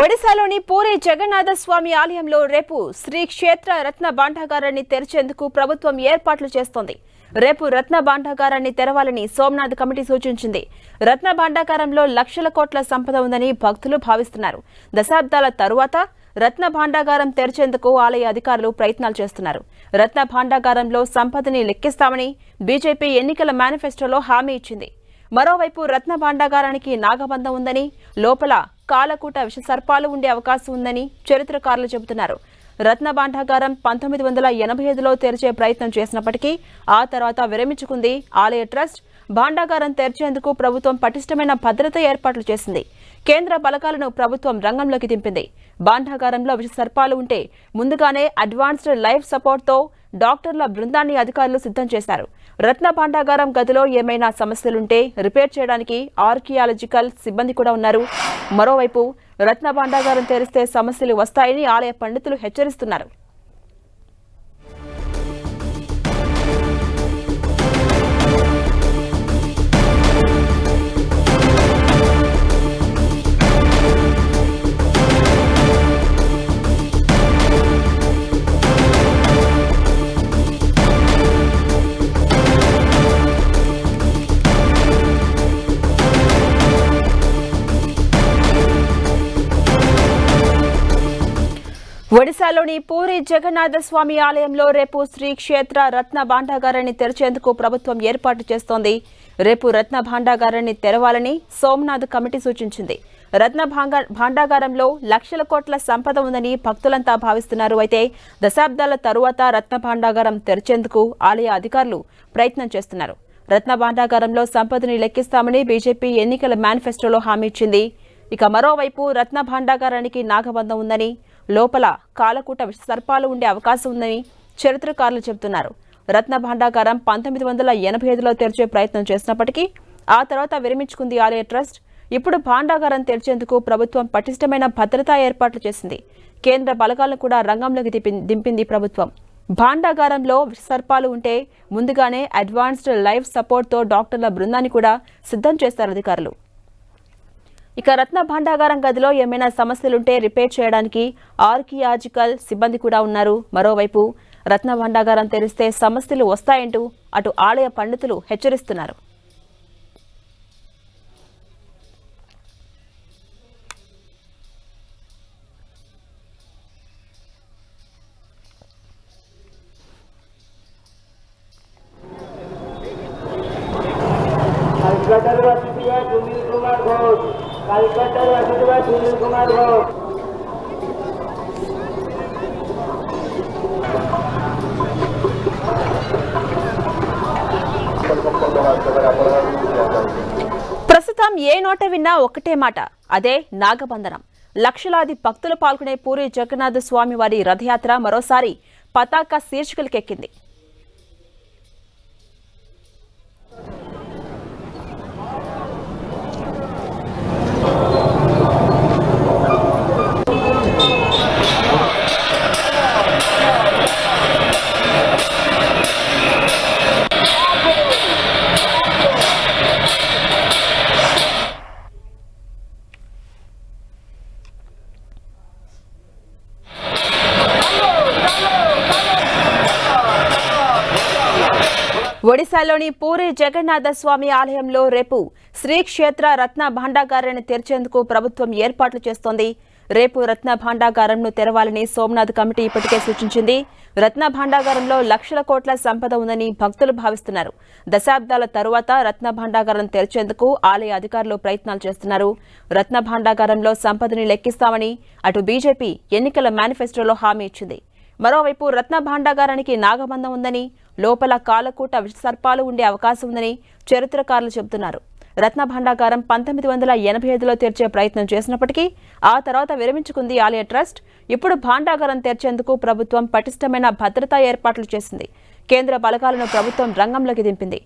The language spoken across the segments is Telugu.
ఒడిశాలోని పూరి జగన్నాథ స్వామి ఆలయంలో రేపు శ్రీ క్షేత్ర రత్న భాండాగారాన్ని తెరిచేందుకు ప్రభుత్వం ఏర్పాట్లు చేస్తోంది. రేపు రత్న భాండాగారాన్ని తెరవాలని సోమనాథ్ కమిటీ సూచించింది. రత్న భాండాగారంలో లక్షల కోట్ల సంపద ఉందని భక్తులు భావిస్తున్నారు. దశాబ్దాల తరువాత రత్న భాండాగారం తెరిచేందుకు ఆలయ అధికారులు ప్రయత్నాలు చేస్తున్నారు. రత్న భాండాగారంలో సంపదని లెక్కిస్తామని బీజేపీ ఎన్నికల మేనిఫెస్టోలో హామీ ఇచ్చింది. మరోవైపు రత్న భాండాగారానికి నాగబంధం ఉందని లోపల కాలకూట విషసర్పాలు ఉండే అవకాశం ఉందని చరిత్రకారులు చెబుతున్నారు. రత్న భాండాగారం పంతొమ్మిది వందల ఎనభై ఐదులో తెరిచే ప్రయత్నం చేసినప్పటికీ ఆ తర్వాత విరమించుకుంది ఆలయ ట్రస్ట్. భాండాగారం తెరిచేందుకు ప్రభుత్వం పటిష్టమైన భద్రత ఏర్పాట్లు చేసింది. కేంద్ర బలగాలను ప్రభుత్వం రంగంలోకి దింపింది. భాండాగారంలో విష సర్పాలు ఉంటే ముందుగానే అడ్వాన్స్డ్ లైఫ్ సపోర్ట్తో డాక్టర్ల బృందాన్ని అధికారులు సిద్ధం చేశారు. రత్న భాండాగారం గదిలో ఏమైనా సమస్యలుంటే రిపేర్ చేయడానికి ఆర్కియాలజికల్ సిబ్బంది కూడా ఉన్నారు. మరోవైపు రత్న భాండాగారం తెరిస్తే సమస్యలు వస్తాయని ఆలయ పండితులు హెచ్చరిస్తున్నారు. ఒడిశాలోని పూరి జగన్నాథ స్వామి ఆలయంలో రేపు శ్రీ క్షేత్ర రత్న భాండాగారాన్ని తెరిచేందుకు ప్రభుత్వం ఏర్పాటు చేస్తోంది. రేపు రత్న భాండాగారాన్ని తెరవాలని సోమనాథ్ కమిటీ సూచించింది. రత్న భాండాగారంలో లక్షల కోట్ల సంపద ఉందని భక్తులంతా భావిస్తున్నారు. అయితే దశాబ్దాల తరువాత రత్న భాండాగారం తెరిచేందుకు ఆలయ అధికారులు ప్రయత్నం చేస్తున్నారు. రత్న భాండాగారంలో సంపదని లెక్కిస్తామని బీజేపీ ఎన్నికల మేనిఫెస్టోలో హామీ ఇచ్చింది. ఇక మరోవైపు రత్న భాండాగారానికి నాగబంధం ఉందని లోపల కాలకూట సర్పాలు ఉండే అవకాశం ఉందని చరిత్రకారులు చెబుతున్నారు. రత్న భాండాగారం పంతొమ్మిది వందల ఎనభై ఐదులో తెరిచే ప్రయత్నం చేసినప్పటికీ ఆ తర్వాత విరమించుకుంది ఆలయ ట్రస్ట్. ఇప్పుడు భాండాగారం తెరిచేందుకు ప్రభుత్వం పటిష్టమైన భద్రతా ఏర్పాట్లు చేసింది. కేంద్ర బలగాలను కూడా రంగంలోకి దింపి- దింపింది ప్రభుత్వం. భాండాగారంలో సర్పాలు ఉంటే ముందుగానే అడ్వాన్స్డ్ లైఫ్ సపోర్ట్తో డాక్టర్ల బృందాన్ని కూడా సిద్ధం చేస్తారు అధికారులు. ఇక రత్న భాండాగారం గదిలో ఏమైనా సమస్యలుంటే రిపేర్ చేయడానికి ఆర్కియాజికల్ సిబ్బంది కూడా ఉన్నారు. మరోవైపు రత్న భాండాగారం తెరిస్తే సమస్యలు వస్తాయంటూ అటు ఆలయ పండితులు హెచ్చరిస్తున్నారు. ప్రస్తుతం ఏ నోట విన్నా ఒకటే మాట అదే నాగబంధనం. లక్షలాది భక్తులు పాల్గొనే పూరి జగన్నాథ స్వామి వారి రథయాత్ర మరోసారి పతాక శీర్షికలకెక్కింది. ఒడిశాలోని పూరి జగన్నాథ స్వామి ఆలయంలో రేపు శ్రీ క్షేత్ర రత్న భాండాగారాన్ని తెరిచేందుకు ప్రభుత్వం ఏర్పాట్లు చేస్తోంది. రేపు రత్న భాండాగారంను తెరవాలని సోమనాథ్ కమిటీ ఇప్పటికే సూచించింది. రత్న భాండాగారంలో లక్షల కోట్ల సంపద ఉందని భక్తులు భావిస్తున్నారు. దశాబ్దాల తరువాత రత్న భాండాగారం తెరిచేందుకు ఆలయ అధికారులు ప్రయత్నాలు చేస్తున్నారు. రత్న భాండాగారంలో సంపదని లెక్కిస్తామని అటు బీజేపీ ఎన్నికల మేనిఫెస్టోలో హామీ ఇచ్చింది. మరోవైపు రత్న భాండాగారానికి నాగబంధం ఉందని లోపల కాలకూట విషసర్పాలు ఉండే అవకాశం ఉందని చరిత్రకారులు చెబుతున్నారు. రత్న భాండాగారం పంతొమ్మిది వందల ఎనభై ఐదులో తెరిచే ప్రయత్నం చేసినప్పటికీ ఆ తర్వాత విరమించుకుంది ఆలయ ట్రస్ట్. ఇప్పుడు భాండాగారం తెరిచేందుకు ప్రభుత్వం పటిష్టమైన భద్రతా ఏర్పాట్లు చేసింది. కేంద్ర బలగాలను ప్రభుత్వం రంగంలోకి దింపింది.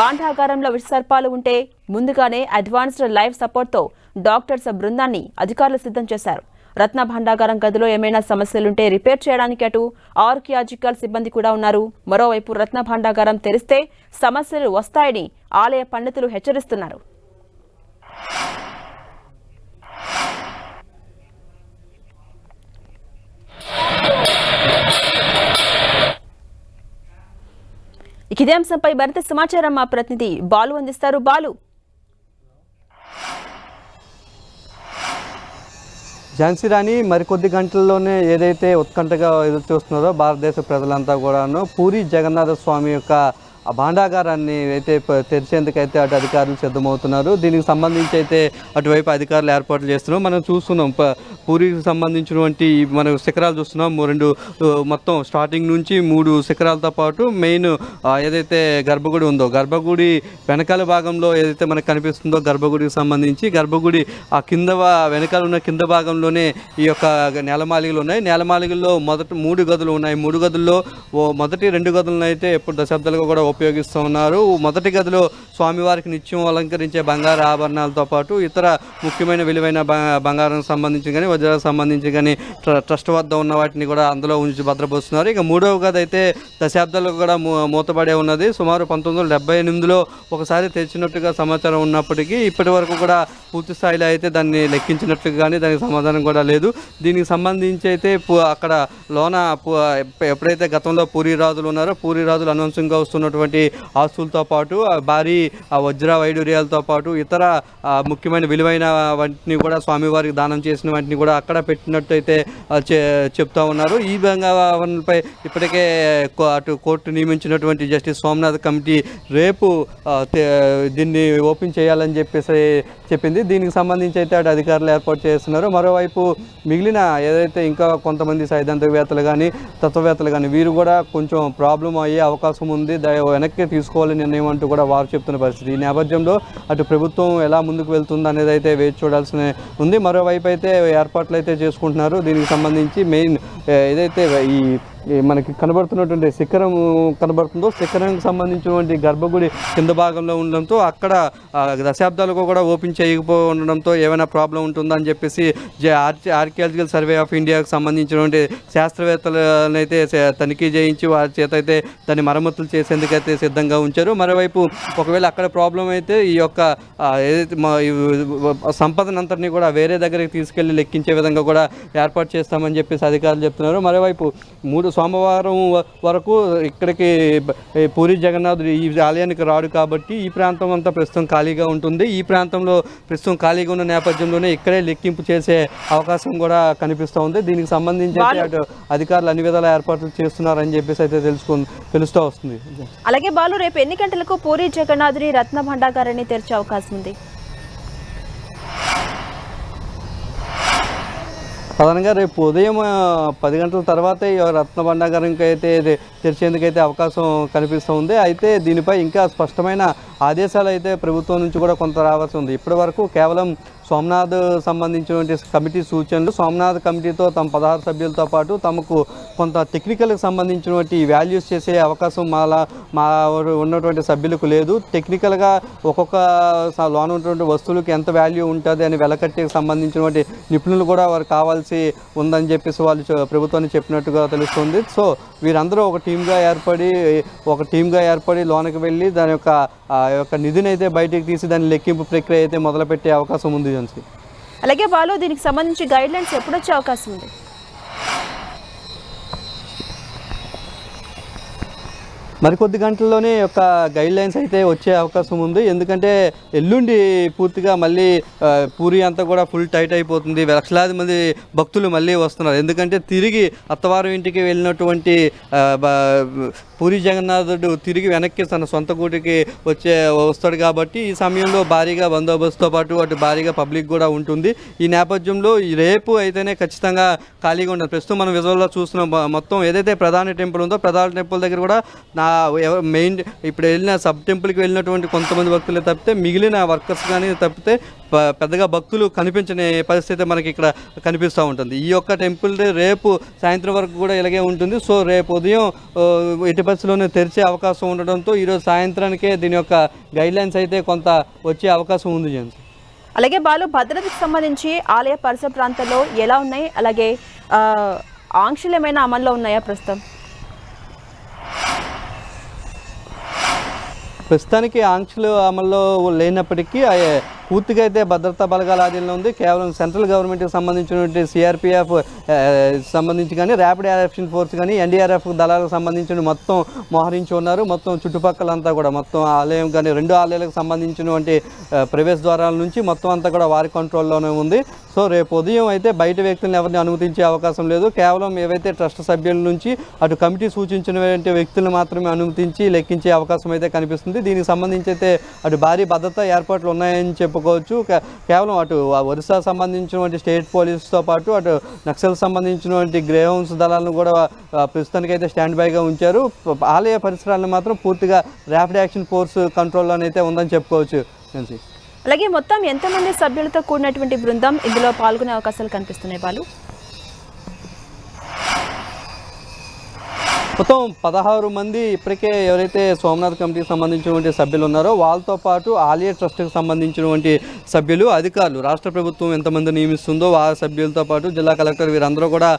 భాండాగారంలో విషసర్పాలు ఉంటే ముందుగానే అడ్వాన్స్డ్ లైఫ్ సపోర్ట్తో డాక్టర్స్ బృందాన్ని అధికారులు సిద్ధం చేశారు. రత్న భాండాగారం గదిలో ఏమైనా సమస్యలుంటే రిపేర్ చేయడానికి అటు ఆర్కియాజికల్ సిబ్బంది కూడా ఉన్నారు. మరోవైపు రత్న భాండాగారం తెరిస్తే సమస్యలు వస్తాయని ఆలయ పండితులు హెచ్చరిస్తున్నారు. ఇదే అంశంపై మరింత సమాచారం మా ప్రతినిధి బాలు అందిస్తారు. బాలు ఝాన్సీ రాణి మరికొద్ది గంటల్లోనే ఏదైతే ఉత్కంఠగా ఎదురు చూస్తున్నారో భారతదేశ ప్రజలంతా కూడాను పూరి జగన్నాథ స్వామి యొక్క భాండాగారాన్ని అయితే తెరిచేందుకైతే అటు అధికారులు సిద్ధమవుతున్నారు. దీనికి సంబంధించి అయితే అటువైపు అధికారులు ఏర్పాట్లు చేస్తున్నాం మనం చూస్తున్నాం ప- పూరికి సంబంధించినటువంటి మనం శిఖరాలు చూస్తున్నాం. రెండు మొత్తం స్టార్టింగ్ నుంచి మూడు శిఖరాలతో పాటు మెయిన్ ఏదైతే గర్భగుడి ఉందో గర్భగుడి వెనకాల భాగంలో ఏదైతే మనకు కనిపిస్తుందో గర్భగుడికి సంబంధించి గర్భగుడి ఆ కింద వెనకాల ఉన్న కింద భాగంలోనే ఈ యొక్క నేలమాలిగలు ఉన్నాయి. నేలమాలిగల్లో మొదటి మూడు గదులు ఉన్నాయి. మూడు గదుల్లో ఓ మొదటి రెండు గదులను అయితే ఎప్పుడు దశాబ్దాలుగా కూడా ఉపయోగిస్తూ ఉన్నారు. మొదటి గదిలో స్వామివారికి నిత్యం అలంకరించే బంగారు ఆభరణాలతో పాటు ఇతర ముఖ్యమైన విలువైన బంగారం సంబంధించి కానీ ప్రజలకు సంబంధించి కానీ ట్రస్ట్ వద్ద ఉన్న వాటిని కూడా అందులో ఉంచి భద్రపరుస్తున్నారు. ఇక మూడవ గది అయితే దశాబ్దాలకు కూడా మూతపడే ఉన్నది. సుమారు పంతొమ్మిది వందల డెబ్బై ఎనిమిదిలో ఒకసారి తెరిచినట్టుగా సమాచారం ఉన్నప్పటికీ ఇప్పటి వరకు కూడా పూర్తి స్థాయిలో అయితే దాన్ని లెక్కించినట్టు కానీ దానికి సమాధానం కూడా లేదు. దీనికి సంబంధించి అయితే అక్కడ లోన ఎప్పుడైతే గతంలో పూరి రాజులు ఉన్నారో పూరి రాజులు అనవసరంగా వస్తున్నటువంటి ఆస్తులతో పాటు భారీ ఆ వజ్ర వైడూర్యాలతో పాటు ఇతర ముఖ్యమైన విలువైన వాటిని కూడా స్వామివారికి దానం చేసిన వాటిని కూడా అక్కడ పెట్టినట్టయితే చెప్తా ఉన్నారు. ఈ బంగారంపై ఇప్పటికే అటు కోర్టు నియమించినటువంటి జస్టిస్ సోమనాథ్ కమిటీ రేపు దీన్ని ఓపెన్ చేయాలని చెప్పేసి చెప్పింది. దీనికి సంబంధించి అయితే అటు అధికారులు ఏర్పాటు చేస్తున్నారు. మరోవైపు మిగిలిన ఏదైతే ఇంకా కొంతమంది సైద్ధాంతికవేత్తలు కానీ తత్వవేత్తలు కానీ వీరు కూడా కొంచెం ప్రాబ్లం అయ్యే అవకాశం ఉంది. వెనక్కి తీసుకోవాలని నిర్ణయం అంటూ కూడా వారు చెప్తున్న పరిస్థితి. ఈ నేపథ్యంలో అటు ప్రభుత్వం ఎలా ముందుకు వెళ్తుంది అనేది అయితే వేచి చూడాల్సిన ఉంది. మరోవైపు అయితే ఏర్పాట్లు అయితే చేసుకుంటున్నారు దీనికి సంబంధించి మెయిన్ ఏదైతే ఈ ఈ మనకి కనబడుతున్నటువంటి శిఖరం కనబడుతుందో శిఖరానికి సంబంధించినటువంటి గర్భగుడి కింద భాగంలో ఉండడంతో అక్కడ దశాబ్దాలకు కూడా ఓపెన్ చేయకపో ఉండడంతో ఏమైనా ప్రాబ్లం ఉంటుందని చెప్పేసి జే ఆర్కియాలజికల్ సర్వే ఆఫ్ ఇండియాకు సంబంధించినటువంటి శాస్త్రవేత్తలనైతే తనిఖీ చేయించి వారి చేత అయితే దాన్ని మరమ్మతులు చేసేందుకైతే సిద్ధంగా ఉంచారు. మరోవైపు ఒకవేళ అక్కడ ప్రాబ్లం అయితే ఈ యొక్క ఏదైతే సంపదనంతటిని కూడా వేరే దగ్గరికి తీసుకెళ్ళి లెక్కించే విధంగా కూడా ఏర్పాటు చేస్తామని చెప్పేసి అధికారులు చెప్తున్నారు. మరోవైపు మూడు సోమవారం వరకు ఇక్కడికి పూరి జగన్నాథుడు ఈ ఆలయానికి రాడు కాబట్టి ఈ ప్రాంతం అంతా ప్రస్తుతం ఖాళీగా ఉంటుంది. ఈ ప్రాంతంలో ప్రస్తుతం ఖాళీగా ఉన్న నేపథ్యంలోనే ఇక్కడే లెక్కింపు చేసే అవకాశం కూడా కనిపిస్తూ ఉంది. దీనికి సంబంధించి అటు అధికారులు అన్ని విధాల ఏర్పాట్లు చేస్తున్నారని చెప్పేసి అయితే తెలుసుకు తెలుస్తూ వస్తుంది. అలాగే బాలు రేపు ఎన్ని గంటలకు పూరి జగన్నాథుని రత్న భండాగారాన్ని తెరిచే అవకాశం ఉంది? ప్రధానంగా రేపు ఉదయం పది గంటల తర్వాతే రత్న భండాగారంకి అయితే తెరిచేందుకైతే అవకాశం కనిపిస్తుంది అయితే దీనిపై ఇంకా స్పష్టమైన ఆదేశాలు అయితే ప్రభుత్వం నుంచి కూడా కొంత రావాల్సి ఉంది. ఇప్పటి వరకు కేవలం సోమనాథ్ సంబంధించినటువంటి కమిటీ సూచనలు సోమనాథ్ కమిటీతో తమ పదహారు సభ్యులతో పాటు తమకు కొంత టెక్నికల్కి సంబంధించినటువంటి వాల్యూస్ చేసే అవకాశం మాలా మా ఉన్నటువంటి సభ్యులకు లేదు. టెక్నికల్గా ఒక్కొక్క లోన్ లోన ఉన్నటువంటి వస్తువులకు ఎంత వాల్యూ ఉంటుంది అని వెలకట్టేకి సంబంధించినటువంటి నిపుణులు కూడా వారు కావాల్సి ఉందని చెప్పేసి వాళ్ళు ప్రభుత్వాన్ని చెప్పినట్టుగా తెలుస్తుంది. సో వీరందరూ ఒక టీమ్గా ఏర్పడి ఒక టీమ్గా ఏర్పడి లోనకి వెళ్ళి దాని యొక్క యొక్క నిధిని అయితే బయటికి తీసి దాని లెక్కింపు ప్రక్రియ అయితే మొదలుపెట్టే అవకాశం ఉంది జన్సీ. అలాగే బాలు దీనికి సంబంధించి గైడ్ లైన్స్ ఎప్పుడు వచ్చే అవకాశం ఉంది? మరికొద్ది గంటల్లోనే యొక్క గైడ్ లైన్స్ అయితే వచ్చే అవకాశం ఉంది. ఎందుకంటే ఎల్లుండి పూర్తిగా మళ్ళీ పూరి అంతా కూడా ఫుల్ టైట్ అయిపోతుంది. లక్షలాది మంది భక్తులు మళ్ళీ వస్తున్నారు. ఎందుకంటే తిరిగి అత్తవారు ఇంటికి వెళ్ళినటువంటి పూరి జగన్నాథుడు తిరిగి వెనక్కి తన సొంత గూటికి వచ్చే వస్తాడు కాబట్టి ఈ సమయంలో భారీగా బందోబస్తుతో పాటు అటు భారీగా పబ్లిక్ కూడా ఉంటుంది. ఈ నేపథ్యంలో ఈ రేపు అయితేనే ఖచ్చితంగా ఖాళీగా ఉండదు ప్రస్తుతం మనం విజువల్లో చూస్తున్నాం. మొత్తం ఏదైతే ప్రధాన టెంపుల్ ఉందో ప్రధాన టెంపుల్ దగ్గర కూడా నా మెయిన్ ఇప్పుడు వెళ్ళిన సబ్ టెంపుల్కి వెళ్ళినటువంటి కొంతమంది భక్తులే తప్పితే మిగిలిన వర్కర్స్ కానీ తప్పితే పెద్దగా భక్తులు కనిపించని పరిస్థితి మనకి ఇక్కడ కనిపిస్తూ ఉంటుంది. ఈ యొక్క టెంపుల్ రేపు సాయంత్రం వరకు కూడా ఇలాగే ఉంటుంది. సో రేపు ఉదయం ఆ, ఎట్టి పరిస్థితుల్లోనే తెరిచే అవకాశం ఉండడంతో ఈరోజు సాయంత్రానికే దీని యొక్క గైడ్లైన్స్ అయితే కొంత వచ్చే అవకాశం ఉంది జెంట్స్ అలాగే బాలు భద్రతకు సంబంధించి ఆలయ పరిసర ప్రాంతాల్లో ఎలా ఉన్నాయి? అలాగే ఆంక్షలు ఏమైనా అమల్లో ఉన్నాయా ప్రస్తుతం? ప్రస్తుతానికి ఆంక్షలు అమల్లో లేనప్పటికీ పూర్తిగా అయితే భద్రతా బలగాల ఆధీనంలో ఉంది. కేవలం సెంట్రల్ గవర్నమెంట్కి సంబంధించినటువంటి సిఆర్పిఎఫ్ సంబంధించి కానీ ర్యాపిడ్ యాక్షన్ ఫోర్స్ కానీ ఎన్డీఆర్ఎఫ్ దళాలకు సంబంధించిన మొత్తం మోహరించి ఉన్నారు. మొత్తం చుట్టుపక్కలంతా కూడా మొత్తం ఆలయం కానీ రెండు ఆలయాలకు సంబంధించినటువంటి ప్రవేశ ద్వారాల నుంచి మొత్తం అంతా కూడా వారి కంట్రోల్లోనే ఉంది. సో రేపు ఉదయం అయితే బయట వ్యక్తులను ఎవరిని అనుమతించే అవకాశం లేదు. కేవలం ఏవైతే ట్రస్ట్ సభ్యుల నుంచి అటు కమిటీ సూచించినటువంటి వ్యక్తులను మాత్రమే అనుమతించి లెక్కించే అవకాశం అయితే కనిపిస్తుంది. దీనికి సంబంధించి అయితే అటు భారీ భద్రతా ఏర్పాట్లు ఉన్నాయని చెప్పుకోవచ్చు. కేవలం అటు ఆ ఒరిస్సా సంబంధించినటువంటి స్టేట్ పోలీస్తో పాటు అటు నక్సల్ సంబంధించినటువంటి గ్రేహౌన్స్ దళాలను కూడా ప్రస్తుతానికైతే స్టాండ్ బైగా ఉంచారు. ఆలయ పరిసరాలను మాత్రం పూర్తిగా ర్యాపిడ్ యాక్షన్ ఫోర్స్ కంట్రోల్లోనైతే ఉందని చెప్పుకోవచ్చు. అలాగే మొత్తం ఎంతమంది సభ్యులతో కూడినటువంటి బృందం ఇందులో పాల్గొనే అవకాశాలు కనిపిస్తున్నాయి బాలు? మొత్తం పదహారు మంది ఇప్పటికే ఎవరైతే సోమనాథ్ కమిటీకి సంబంధించినటువంటి సభ్యులు ఉన్నారో వాళ్ళతో పాటు ఆలయ ట్రస్ట్కి సంబంధించినటువంటి సభ్యులు అధికారులు రాష్ట్ర ప్రభుత్వం ఎంతమంది నియమిస్తుందో ఆ సభ్యులతో పాటు జిల్లా కలెక్టర్ వీరందరూ కూడా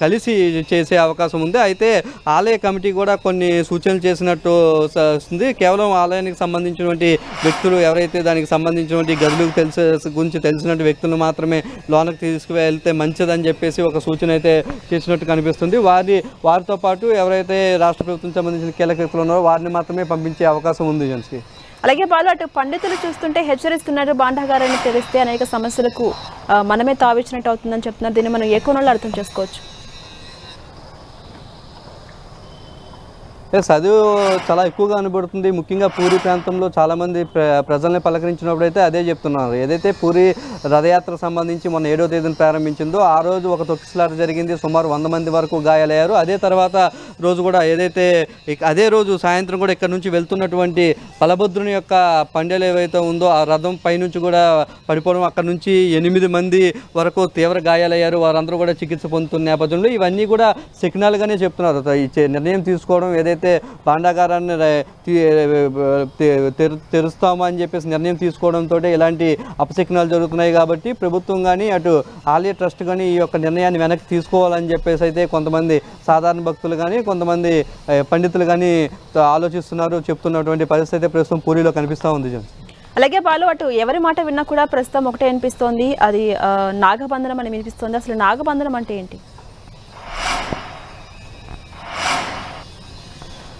కలిసి చేసే అవకాశం ఉంది. అయితే ఆలయ కమిటీ కూడా కొన్ని సూచనలు చేసినట్టు వస్తుంది కేవలం ఆలయానికి సంబంధించినటువంటి వ్యక్తులు ఎవరైతే దానికి సంబంధించినటువంటి గదులకు తెలిసే గురించి తెలిసినటువంటి వ్యక్తులను మాత్రమే లోనకు తీసుకువెళ్తే మంచిదని చెప్పేసి ఒక సూచన అయితే చేసినట్టు కనిపిస్తుంది. వారి వారితో పాటు ఎవరైతే రాష్ట్ర ప్రభుత్వం సంబంధించిన కీలక వ్యక్తులు ఉన్నారో వారిని మాత్రమే పంపించే అవకాశం ఉంది జన్స్కి అలాగే బాలు అటు పండితులు చూస్తుంటే హెచ్చరిస్తున్నారు బాండాగారాన్ని తెలిస్తే అనేక సమస్యలకు మనమే తావిచ్చినట్టు అవుతుందని చెప్తున్నారు. దీన్ని మనం ఏ కోణంలో అర్థం చేసుకోవచ్చు? చదువు చాలా ఎక్కువగా కనబడుతుంది. ముఖ్యంగా పూరి ప్రాంతంలో చాలామంది ప్ర ప్రజల్ని పలకరించినప్పుడు అయితే అదే చెప్తున్నారు. ఏదైతే పూరి రథయాత్ర సంబంధించి మొన్న ఏడో తేదీన ప్రారంభించిందో ఆ రోజు ఒక తొక్కిసలాట జరిగింది. సుమారు వంద మంది వరకు గాయాలయ్యారు. అదే తర్వాత రోజు కూడా ఏదైతే అదే రోజు సాయంత్రం కూడా ఇక్కడ నుంచి వెళ్తున్నటువంటి బలభద్రుని యొక్క పండెలు ఏవైతే ఉందో ఆ రథం పైనుంచి కూడా పడిపోవడం అక్కడ నుంచి ఎనిమిది మంది వరకు తీవ్ర గాయాలయ్యారు. వారందరూ కూడా చికిత్స పొందుతున్న నేపథ్యంలో ఇవన్నీ కూడా సిగ్నల్గానే చెప్తున్నారు. ఈ నిర్ణయం తీసుకోవడం ఏదైతే భాండాగారాన్ని తెరుస్తామని చెప్పేసి నిర్ణయం తీసుకోవడంతో ఇలాంటి అపశకునాలు జరుగుతున్నాయి కాబట్టి ప్రభుత్వం కానీ అటు ఆలయ ట్రస్ట్ కానీ ఈ యొక్క నిర్ణయాన్ని వెనక్కి తీసుకోవాలని చెప్పేసి అయితే కొంతమంది సాధారణ భక్తులు కానీ కొంతమంది పండితులు కానీ ఆలోచిస్తున్నారు చెప్తున్నటువంటి పరిస్థితి అయితే ప్రస్తుతం పూరిలో కనిపిస్తూ ఉంది అలాగే బాలు అటు ఎవరి మాట విన్నా కూడా ప్రస్తుతం ఒకటే అనిపిస్తోంది. అది నాగబంధనం అని వినిపిస్తోంది. అసలు నాగబంధనం అంటే ఏంటి?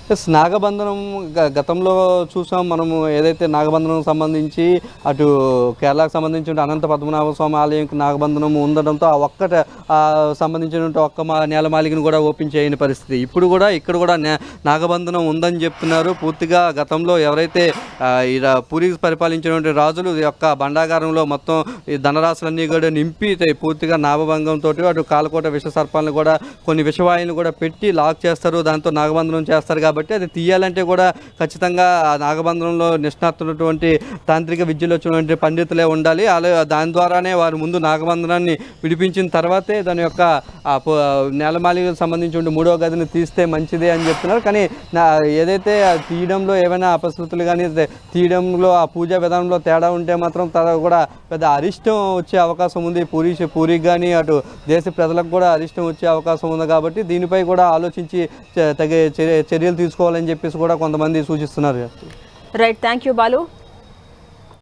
ఎస్ నాగబంధనం గ- గతంలో చూసాం మనము ఏదైతే నాగబంధనం సంబంధించి అటు కేరళకు సంబంధించిన అనంత పద్మనాభ స్వామి ఆలయంకి నాగబంధనం ఉండడంతో ఆ ఒక్కట సంబంధించినటువంటి ఒక్క మా నేలమాలికను కూడా ఓపెన్ చేయని పరిస్థితి ఇప్పుడు కూడా ఇక్కడ కూడా నే- నాగబంధనం ఉందని చెప్తున్నారు పూర్తిగా గతంలో ఎవరైతే పూరికి పరిపాలించినటువంటి రాజులు యొక్క బండాగారంలో మొత్తం ఈ ధనరాశులన్నీ కూడా నింపి పూర్తిగా నాగభంగంతో అటు కాలకోట విష సర్పాలను కూడా కొన్ని విషవాయులను కూడా పెట్టి లాక్ చేస్తారు దాంతో నాగబంధనం చేస్తారు కాబట్టి కాబట్టి అది తీయాలంటే కూడా ఖచ్చితంగా ఆ నాగబంధనంలో నిష్ణాతున్నటువంటి తాంత్రిక విద్యలో వచ్చినటువంటి పండితులే ఉండాలి. అలా దాని ద్వారానే వారు ముందు నాగబంధనాన్ని విడిపించిన తర్వాతే దాని యొక్క నేలమాలికి సంబంధించిన మూడో గదిని తీస్తే మంచిదే అని చెప్తున్నారు. కానీ నా ఏదైతే తీయడంలో ఏమైనా అపశృతులు కానీ తీయడంలో ఆ పూజా విధానంలో తేడా ఉంటే మాత్రం తర్వాత కూడా పెద్ద అరిష్టం వచ్చే అవకాశం ఉంది. పూరి పూరికి కానీ అటు దేశ ప్రజలకు కూడా అరిష్టం వచ్చే అవకాశం ఉంది కాబట్టి దీనిపై కూడా ఆలోచించి తగే చర్య- చర్యలు తీసుకోవాలని చెప్పేసి కూడా కొంతమంది సూచిస్తున్నారు. Right thank you Balu